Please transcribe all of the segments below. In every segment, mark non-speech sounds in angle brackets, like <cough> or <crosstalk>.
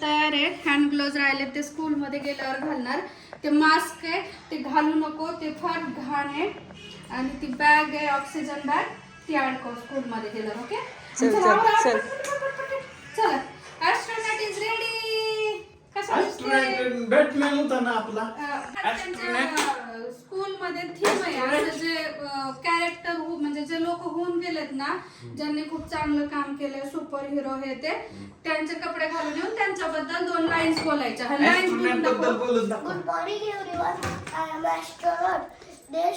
तयार आहे hand gloves राहिले ते स्कूलमध्ये गेल्यावर घालणार. ते मास्क आहे ते घालू नको ते फार घाण आहे. आणि ती बॅग आहे ऑक्सिजन बॅग ती अडकव स्कूलमध्ये गेल्यावर ओके चल, चला, ॲस्ट्रोनॉट इज रेडी कसं दिसतंय? बॅटमॅन होता ना आपला. त्यांच्या स्कूलमध्ये थीम आहे असं जे कॅरेक्टर म्हणजे जे लोक होऊन गेलेत ना ज्यांनी खूप चांगलं काम केलंय सुपर हिरो हे ते त्यांचे कपडे घालून येऊन त्यांच्याबद्दल दोन लाईन्स बोलायच्या लाईन्स ऍस्ट्रोनॉटबद्दल बोलत दाखव Good morning, everyone. I am astronaut. They,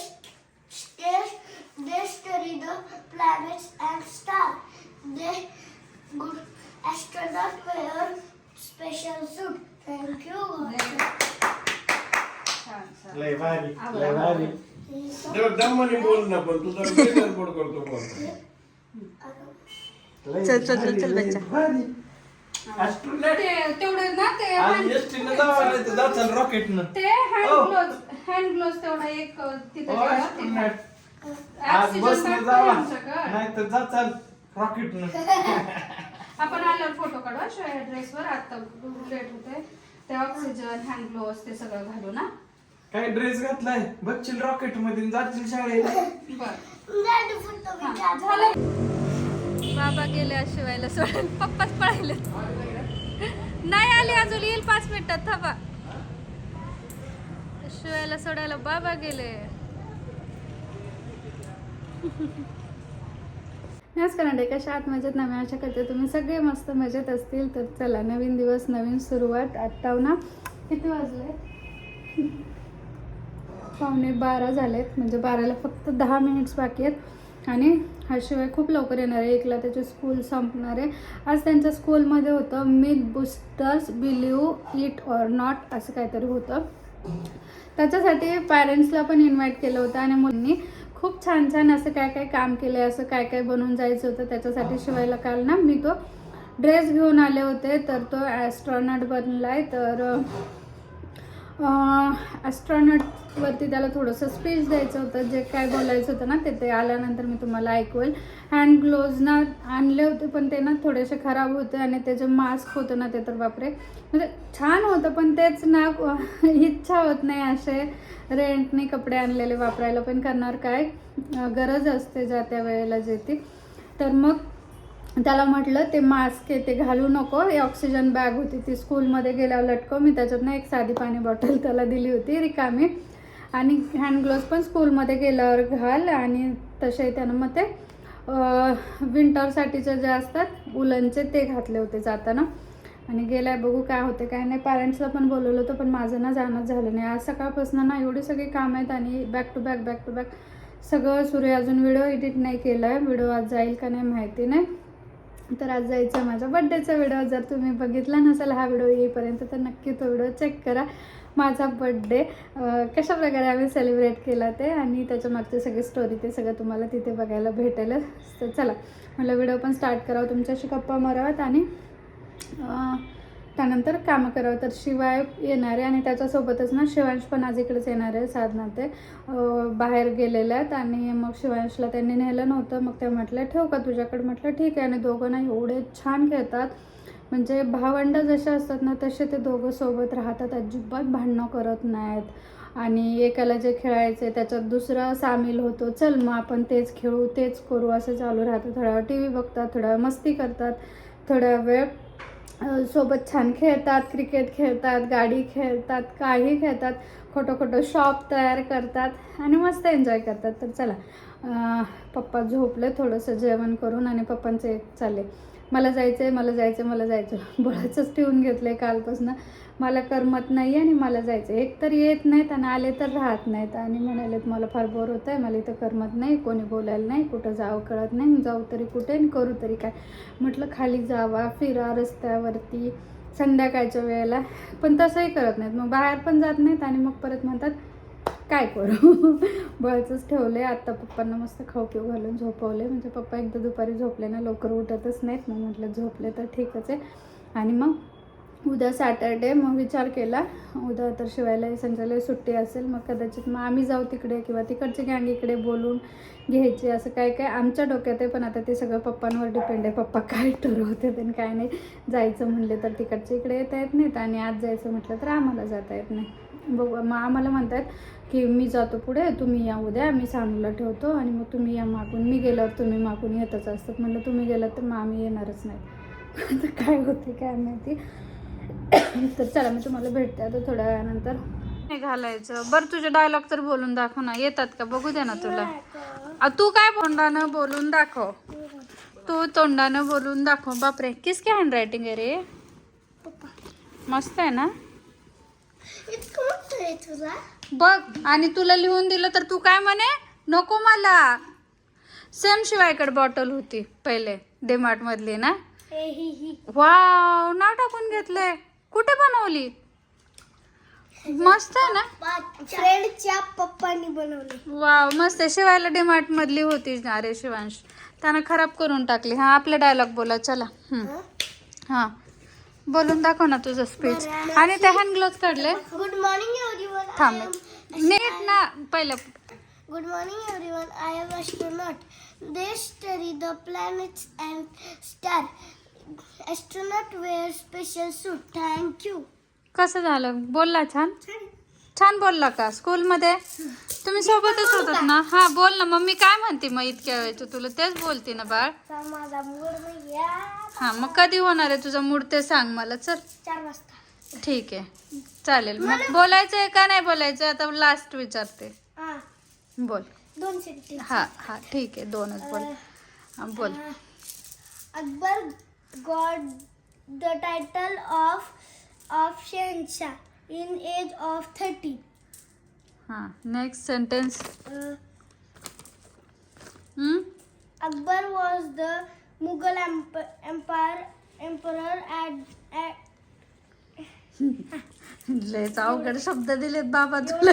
they, they study the planets and stars. They good astronaut wear special suit. Thank you. लय भारी लय भारी. तेव्हा दमाने बोल ना पण तुझा गडबड करतो पण चल, चल, चल, चल, बच्चा. ते तेवढे ना hand- हँड Oh. ग्लोव्ज तेवढा एक अ, तिथे ठेवा, ते. आज Oxygen जावा. आमच्याकडं. नाही तर आपण आल्यावर फोटो काढू शिवाय ड्रेसवर आता लेट होते ते ऑक्सिजन हँड ग्लोव्स ते सगळं घालू ना. काय ड्रेस घातलाय? बघशील रॉकेटमध्ये जाशील शाळेला बाबा गेले आज शिवायला सोडून. पप्पाच पळायले नाही आले अजून येईल पाच मिनिटात थांबा. शिवायला सोडायला बाबा गेले. नमस्कार अंडे कशा आहात? मजेत ना? मी आशा करते तुम्ही सगळे मस्त मजेत असतील. तर चला नवीन दिवस नवीन सुरुवात आत्ता ना किती वाजले? पावणे बारा झालेत. म्हणजे बाराला फक्त दहा मिनिट्स बाकी आहेत. आणि हा शिवाय खूप लवकर येणार आहे. एकला त्याचे स्कूल संपणार आहे. आज त्यांच्या स्कूलमध्ये होतं myth busters believe it or not असं काहीतरी होतं. त्याच्यासाठी पॅरेंट्सला पण इन्व्हाइट केलं होतं. आणि मुलांनी खूप छान छान असं काय काय काम केलं आहे असं काय काय बनवून जायचं होतं. त्याच्यासाठी शिवायला काल ना मी तो ड्रेस घेऊन आले होते. तर तो ॲस्ट्रॉनॉट बनला आहे तर ॲस्ट्रॉनॉटवरती त्याला थोडंसं स्पीच द्यायचं होतं. जे काय बोलायचं होतं ना ते ते आल्यानंतर मी तुम्हाला ऐकवेल. हँड ग्लोव्ज ना आणले होते पण ते ना थोडेसे खराब होते आणि त्याचे मास्क होतं ना ते तर बापरे. म्हणजे छान होतं पण तेच ना इच्छा होत नाही असे रेंटने कपडे आणलेले वापरायला. पण करणार काय? गरज असते ज्या त्या वेळेला जे ती. तर मग त्याला म्हटलं ते मास्क आहे ते घालू नको. ही ऑक्सिजन बॅग होती ती स्कूलमध्ये गेल्यावर लटकव. मी त्याच्यातनं एक साधी पाणी बॉटल त्याला दिली होती रिकामी. आणि हँड ग्लोव्स पण स्कूलमध्ये गेल्यावर घाल. आणि तसे त्यानं मग ते विंटरसाठीचे जे असतात उलनचे ते घातले होते जाताना. आणि गेल्या बघू काय होते काय नाही. पॅरेंट्सला पण बोलवलं होतं पण माझं ना जाणंच झालं नाही. आज सकाळपासून ना एवढी सगळी कामं आहेत आणि back to back back to back सगळं सुरू अजून व्हिडिओ एडिट नाही केला आहे व्हिडिओ आज जाईल का नाही माहिती नाही. तर आज जायचं आहे माझा बड्डेचा व्हिडिओ जर तुम्ही बघितला नसेल हा व्हिडिओ येईपर्यंत तर नक्की तो व्हिडिओ चेक करा. माझा बड्डे कशा प्रकारे आम्ही सेलिब्रेट केला ते आणि त्याच्या मागची सगळी स्टोरी ते सगळं तुम्हाला तिथे बघायला भेटेल तर चला म्हटलं व्हिडिओ पण स्टार्ट करावं. तुमच्याशी गप्पा माराव्यात आणि त्यानंतर कामं करावं. तर शिवाय येणार आहे आणि त्याच्यासोबतच ना शिवांश पण आज इकडेच येणार आहे साधना ते बाहेर गेलेले आहेत आणि मग शिवांशला त्यांनी नेलं नव्हतं. मग ते म्हटलं ठेव का तुझ्याकडे? म्हटलं ठीक आहे. आणि दोघं ना एवढे छान खेळतात. म्हणजे भावंड जसे असतात ना तसे ते दोघं सोबत राहतात. अजिबात भांडणं करत नाहीत. आणि एकाला जे खेळायचे त्याच्यात दुसरा सामील होतो. चल मग आपण तेच खेळू तेच करू. असं चालू राहतं. थोडा वेळ टी व्ही बघतात थोडा वेळ मस्ती करतात. थोडा वेळ सोबत छान खेळतात क्रिकेट खेळतात गाडी खेळतात काही खेळतात खोटं खोटं शॉप तयार करतात आणि मस्त एन्जॉय करतात. तर चला पप्पा झोपले थोडंसं जेवण करून आणि पप्पांचे एक चालले. मला जायचं आहे मला जायचं आहे मला जायचं <laughs> बळाचंच ठेवून घेतलं आहे कालपासून. मला करमत नाही आणि मला जायचं आहे एक तर येत नाहीत आणि आले तर राहत नाहीत. आणि म्हणालेत मला फार बोर होतं आहे मला इथं करमत नाही. कोणी बोलायला नाही. कुठं जावं कळत नाही. जाऊ तरी कुठे आणि करू तरी काय? म्हटलं खाली जावा फिरा रस्त्यावरती संध्याकाळच्या वेळेला. पण तसंही करत नाहीत. मग बाहेर पण जात नाहीत आणि मग परत म्हणतात काय करू? <laughs> बळचंच ठेवले आत्ता पप्पांना मस्त खाऊ पिऊ घालून झोपवले. म्हणजे पप्पा एकदा दुपारी झोपले ना लवकर उठतच नाहीत. मग म्हटलं झोपले तर ठीकच आहे. आणि मग उद्या सॅटरडे मग विचार केला. उद्या तर शिवायला संजयला सुट्टी असेल. मग कदाचित मग आम्ही जाऊ तिकडे किंवा तिकडची गँग इकडे बोलून घ्यायची असं काय काय आमच्या डोक्यात आहे. पण आता ते सगळं पप्पांवर डिपेंड आहे. पप्पा काय ठरवते आणि काय नाही. जायचं म्हणले तर तिकडच्या इकडे येता येत नाहीत. आणि आज जायचं म्हटलं तर आम्हाला जाता येत नाही. बघू मग आम्हाला म्हणतात की मी जातो पुढे तुम्ही या उद्या मी सानूला ठेवतो आणि मग तुम्ही या मागून. मी गेल्यावर तुम्ही मागून येतच असतात. म्हणलं तुम्ही गेलात तर मग आम्ही येणारच नाही. <laughs> आता काय होते काय माहिती. <coughs> तर चला मी तुम्हाला भेटते. आता थोड्या वेळानंतर घालायचं बरं तुझे डायलॉग तर बोलून दाखव ना. येतात का? बघू दे ना तुला. आ, तू काय तोंडानं बोलून दाखव. तू तोंडानं बोलून दाखव. बापरे किसके हँड रायटिंग आहे रे? मस्त आहे ना? इतकं मोठं आहे तुला? बघ आणि तुला लिहून दिलं तर तू काय म्हणे? नको मला. सेम शिवायकडे बॉटल होती पहिले डेमार्ट मधली ना? हे ही ही. वाव ना टाकून घेतलंय. कुठे बनवली? मस्त आहे ना? फ्रेंडच्या पप्पांनी बनवले. वाव मस्त आहे. शिवायला डिमार्ट मधली होती. ना रे शिवांश त्यानं खराब करून टाकली. हा आपला डायलॉग बोला चला. हा. बोलून दाखव ना तुझं स्पीच आणि ते हँड ग्लोज काढले. गुड मॉर्निंग थांबे. नीट ना पहिलं. Good morning everyone I am astronaut they study the planet and star astronaut wear special suit thank you कसं झालं? बोलला छान. छान बोलला का? स्कूलमध्ये? तुम्ही सोबतच होतात ना? हा बोल ना. मम्मी काय म्हणते मग इतक्या वेळचं? तुला तेच बोलते ना बाळ? माझा मूड हा मग कधी होणार आहे तुझा मूड ते सांग मला. चल. चार वाजता. ठीक आहे. चालेल. मग बोलायचं आहे का नाही बोलायचं? आता लास्ट विचारते. हा. बोल. दोन हा हा ठीक आहे. दोनच बोल. हा बोल. Akbar got the title of of Shahenshah in age of 30. हा next sentence Uh, hmm Akbar was the Mughal emp- empire emperor at, at लयच अवघड शब्द दिलेत बाबा तुला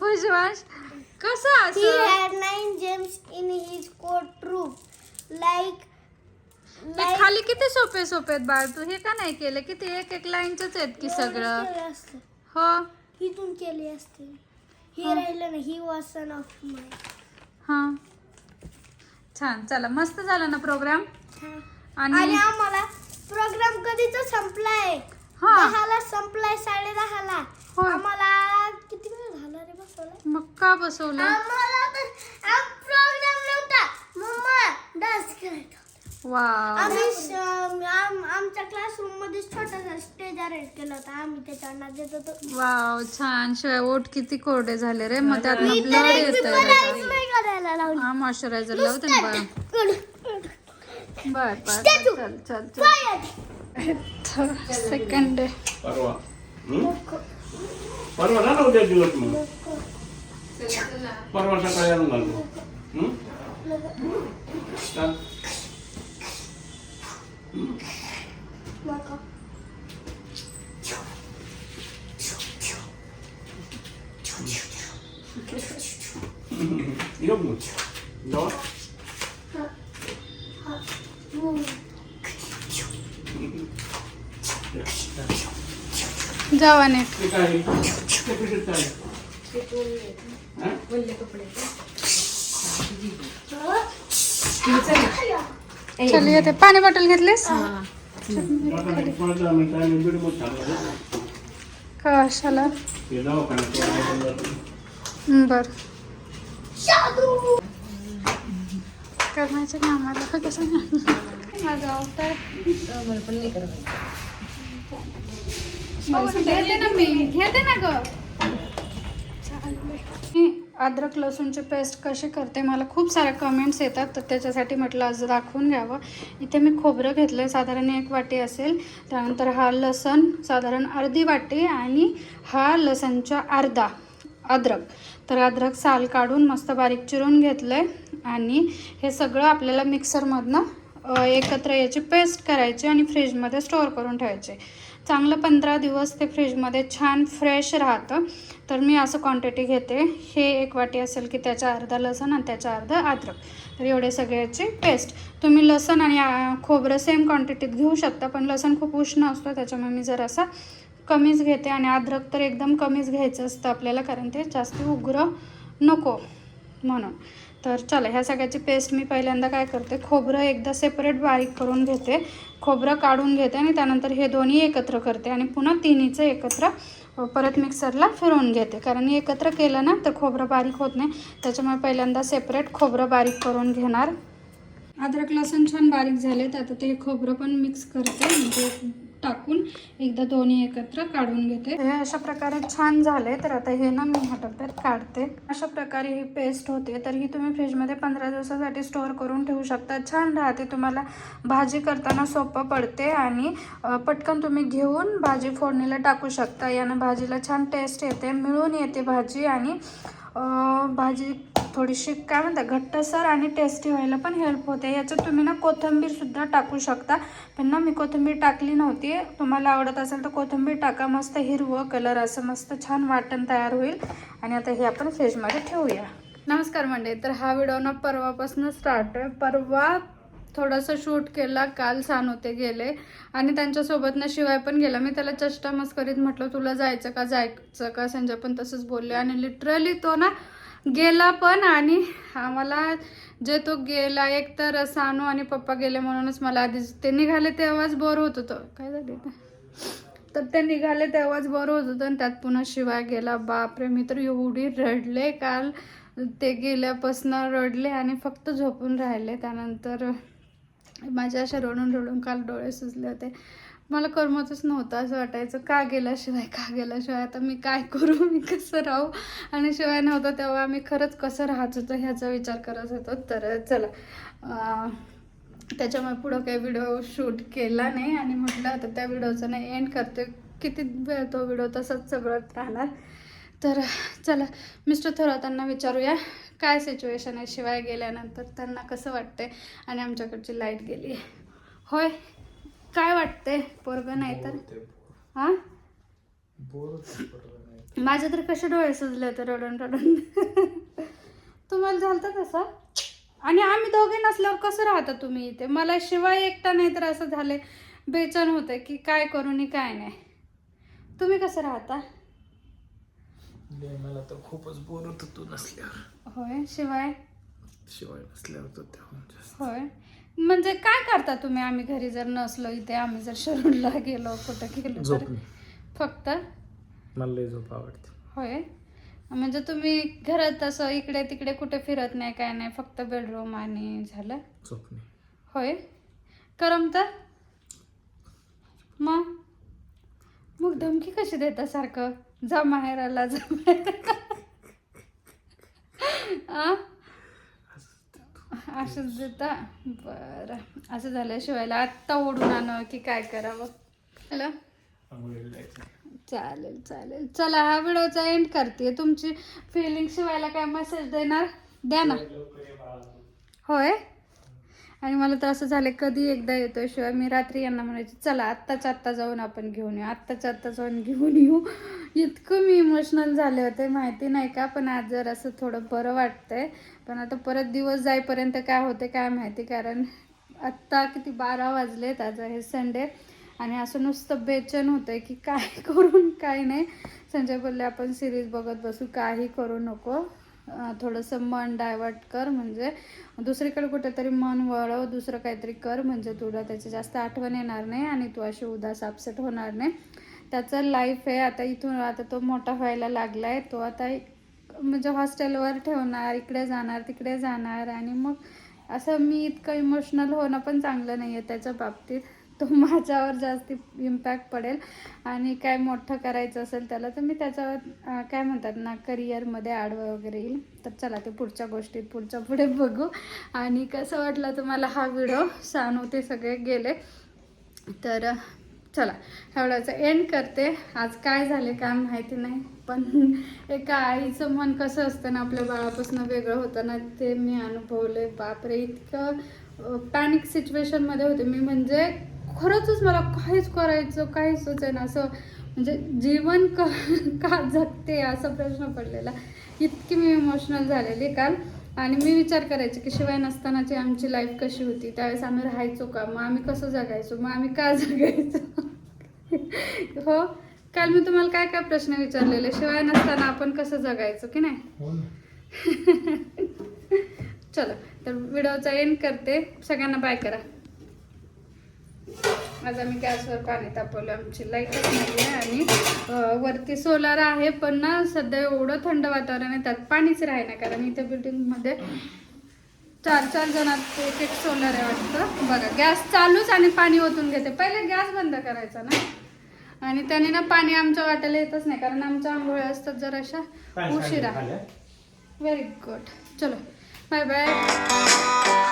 हो शिवांश कसं he असं had nine gems in his court room like हे खाली किती सोपे सोपे आहेत बाळ? तू हे का नाही केलं? किती एक एक लाईनच आहेत की सगळं? असते. हो. हिथून केले असते. हे राहिलं ना ही वॉज सन ऑफ माय हा. छान. चला मस्त झाला ना प्रोग्राम आणि आणि आम्हाला प्रोग्राम कधीच संपलाय. हा. दहाला संपलाय साडे दहाला. होय. आम्हाला किती वेळ झाला रे बसवलाय मग का बसवलं? आम्हाला तर प्रोग्राम नव्हता मम्मा डान्स करायचा वा आम्ही स- आम- आमच्या क्लासरूममध्ये छोटासा स्टेज अरेंज केला होता. आम्ही त्याच्यावर नाचत होतो. वाव छान. शिवाय ओठ किती कोरडे झाले रे. मग त्यात ब्लड येत बी नाही करायला लावली. हा मॉइश्चरायझर लावते ना Good. बर बर Statue. चल चल चल. सेकंड परवा. हं? परवा ना उद्या दिवस मग. परवा सकाळी आणून घालतो हं? चाल. नको. येऊ मग जाऊ जावा नीट ते काय ते पिशवीत काय हं? चल येते पाणी बॉटल घेतलीस. कशाला. बर. शादू. करण्याचे ना आम्हाला कसं? घेते ना मी. घेते ना ग. अद्रक लसूणची पेस्ट कशी करते? मला खूप साऱ्या कमेंट्स येतात तर त्याच्यासाठी म्हटलं आज दाखवून घ्यावं. इथे मी खोबरं घेतलं साधारण एक वाटी असेल. त्यानंतर हा लसण साधारण अर्धी वाटी आणि हा लसणच्या अर्धा अद्रक. तर अद्रक साल काढून मस्त बारीक चिरून घेतलं आहे आणि हे सगळं आपल्याला मिक्सरमधनं एकत्र याची पेस्ट करायची आणि फ्रीजमध्ये स्टोअर करून ठेवायचे. चांगलं पंधरा दिवस ते फ्रीजमध्ये छान फ्रेश राहतं. तर मी असं क्वांटिटी घेते. हे एक वाटी असेल की त्याच्या अर्धा लसण आणि त्याच्या अर्धा अद्रक. तर एवढे सगळ्याची पेस्ट तुम्ही लसण आणि खोबरं सेम क्वांटिटीत घेऊ शकता पण लसण खूप उष्ण असतो त्याच्यामुळे मी जर असा कमीच घेते आणि अद्रक तर एकदम कमीच घ्यायचं असतं आपल्याला कारण ते जास्त उग्र नको म्हणून. तर चला ह्या सगळ्याची पेस्ट मी पहिल्यांदा काय करते खोबरं एकदा सेपरेट बारीक करून घेते खोबरं काढून घेते आणि त्यानंतर हे दोन्ही एकत्र करते आणि पुन्हा तिन्हीचं एकत्र परत मिक्सरला फिरवून घेते. कारण एकत्र केलं ना तर खोबरं बारीक होत नाही. त्याच्यामुळे पहिल्यांदा सेपरेट खोबरं बारीक करून घेणार. अद्रक लसूण छान बारीक झालेत. आता ते खोबरं पण मिक्स करते. म्हणजे टाकून एकदा दोन्ही एकत्र काढून घेते. हे अशा प्रकारे छान झाले तर आता हे ना मी ह्या डब्यात काढते. अशा प्रकारे ही पेस्ट होते तर ही तुम्ही फ्रीजमध्ये पंधरा दिवसासाठी स्टोअर करून ठेवू शकता. छान राहते तुम्हाला भाजी करताना सोपं पडते आणि पटकन तुम्ही घेऊन भाजी फोडणीला टाकू शकता. यानं भाजीला छान टेस्ट येते मिळून येते भाजी आणि भाजी थोडीशी काय म्हणतात घट्टसर आणि टेस्टी व्हायला पण हेल्प होते. याच्यात तुम्ही ना कोथिंबीरसुद्धा टाकू शकता. पण ना मी कोथिंबीर टाकली नव्हती. तुम्हाला आवडत असेल तर कोथिंबीर टाका. मस्त हिरवं कलर असं मस्त छान वाटण तयार होईल. आणि आता हे आपण फ्रीजमध्ये ठेवूया. नमस्कार मंडळी तर हा व्हिडिओ ना परवापासून स्टार्ट आहे. परवा थोडंसं शूट केला काल होते गेले. आणि त्यांच्यासोबत ना शिवाय पण गेला. मी त्याला चष्टा मस्करीत म्हटलं तुला जायचं का जायचं का? संजय पण तसंच बोलले. आणि लिटरली तो ना गेला पण आणि आम्हाला जे तो गेला एक तर सानू आणि पप्पा गेले म्हणूनच मला आधीच ते निघाले तेव्हाच बोर होत होतं. काय झाले तर ते निघाले तेव्हाच बरं होत होतं आणि त्यात पुन्हा शिवाय गेला. बापरे मी तर एवढी रडले काल. ते गेल्यापासनं रडले आणि फक्त झोपून राहिले. त्यानंतर माझ्या अशा रडून रडून काल डोळे सुजले होते. मला करमतच नव्हतं असं वाटायचं का गेल्याशिवाय का गेल्याशिवाय? आता मी काय करू? मी कसं राहू? आणि शिवाय नव्हतं तेव्हा आम्ही खरंच कसं राहत होतो ह्याचा विचार करत होतो. तर चला त्याच्यामुळे पुढं काही व्हिडिओ शूट केला नाही. आणि म्हटलं आता त्या व्हिडिओचं नाही एंड करते. किती वेळ तो व्हिडिओ तसाच सगळत राहणार? तर चला मिस्टर थोरातांना विचारूया. काय सिच्युएशन आहे? शिवाय गेल्यानंतर त्यांना कसं वाटतंय? आणि आमच्याकडची लाइट गेली होय? काय वाटतंय? पोरगं नाही तर? हां? माझे तर. कसे डोळे सुजले होते रडून रडून. तुम्हाला झालं तसं? आणि आम्ही दोघे नसल्यावर कसं राहता तुम्ही इथे? मला शिवाय एकटा नाही तर असं झाले बेचन होते की काय करू नि काय नाही. तुम्ही कसं राहता? मला तर खूपच बोर होत तू नसल्यावर. होय? शिवाय? शिवाय नसल्यावर जास्त. होय? म्हणजे काय करता तुम्ही? आम्ही घरी जर नसलो इथे आम्ही जर शरूरला गेलो कुठं गेलो तर झोपणे फक्त मला लय झोप आवडते. होय? म्हणजे तुम्ही घरात असं इकडे तिकडे कुठे फिरत नाही काय नाही फक्त बेडरूम आणि झालं? झोपणे होय? करमत मग? मग धमकी कशी देता सारखं? जा माहेराला जा माहेराला. आ? असंच देता? बरं. असं झालं शिवायला आत्ता ओढून आणू की काय करावं हॅलो? चालेल चालेल. चला हा व्हिडिओचा एंड करते. तुमची फिलिंग शिवायला काय मेसेज देणार? द्या ना. होय? आणि मला तर असं झालं कधी एकदा येतोय शिवाय मी रात्री यांना म्हणायची चला आत्ताच्या आत्ता जाऊन आपण घेऊन येऊ. आत्ताच्या आत्ता जाऊन घेऊन येऊ. इतकं मी इमोशनल झाले होते माहिती नाही का पण आज जर असं थोडं बरं वाटतंय. पण आता परत दिवस जाईपर्यंत काय होते काय माहिती कारण आत्ता किती बारा वाजलेत आज हे संडे आणि असं नुसतं बेचैन होतंय की काय <laughs> करून काय नाही. संजय बोलले आपण सिरीज बघत बसू काही करू नको. थोडंसं मन डायवर्ट कर म्हणजे. दुसरीकडे कुठेतरी मन वळव दुसरं काहीतरी कर म्हणजे तुला त्याची जास्त आठवण येणार नाही आणि तू अशी उदास अपसेट होणार नाही. त्याचं लाईफ आहे. आता इथून आता तो मोठा व्हायला लागला आहे तो आता एक- म्हणजे हॉस्टेलवर ठेवणार इकडे जाणार तिकडे जाणार आणि मग असं मी इतकं इमोशनल होणं पण चांगलं नाही आहे त्याच्या बाबतीत. तो <laughs> माझ्यावर जास्त इम्पॅक्ट पडेल. आणि काय मोठं करायचं असेल त्याला तर मी त्याच्यावर काय म्हणतात ना करिअरमध्ये आडवं वगैरे येईल. तर चला ते पुढच्या गोष्टीत पुढच्या पुढे बघू. आणि कसं वाटलं तुम्हाला हा व्हिडिओ सांगू ते सगळे गेले. तर चला एवढ्याचं एंड करते. आज काय झाले काय माहिती नाही पण एका आईचं मन कसं असतं ना आपल्या बाळापासून वेगळं होतं ना ते मी अनुभवले बापरे इतकं पॅनिक सिच्युएशनमध्ये होते. मी म्हणजे खरंच मला काहीच करायचं काहीच सुचेना असं म्हणजे जीवन क <laughs> का जगते असा प्रश्न पडलेला. इतकी मी इमोशनल झालेली काल. आणि मी विचार करायचे की शिवाय नसतानाची आमची लाईफ कशी होती? त्यावेळेस आम्ही राहायचो का? मग आम्ही कसं जगायचो? मग आम्ही का जगायचो? <laughs> हो? काल मी तुम्हाला काय काय प्रश्न विचारलेले? शिवाय नसताना आपण कसं जगायचो की नाही? हो <laughs> चलो तर व्हिडिओचा एंड करते. सगळ्यांना बाय करा. आज आम्ही गॅसवर पाणी तापवलं. आमची लाईटच नाही आहे आणि वरती सोलार आहे पण ना सध्या एवढं थंड वातावरण आहे त्यात पाणीच राही ना कारण इथे बिल्डिंगमध्ये चार चार जणात एक एक सोलर आहे वाटतं. बघा गॅस चालूच आणि पाणी ओतून घेते. पहिले गॅस बंद करायचा ना. आणि त्याने ना पाणी आमच्या वाट्याला येतच नाही कारण आमच्या आंघोळ्या असतात जराशा उशिरा. व्हेरी गुड चलो. Bye bye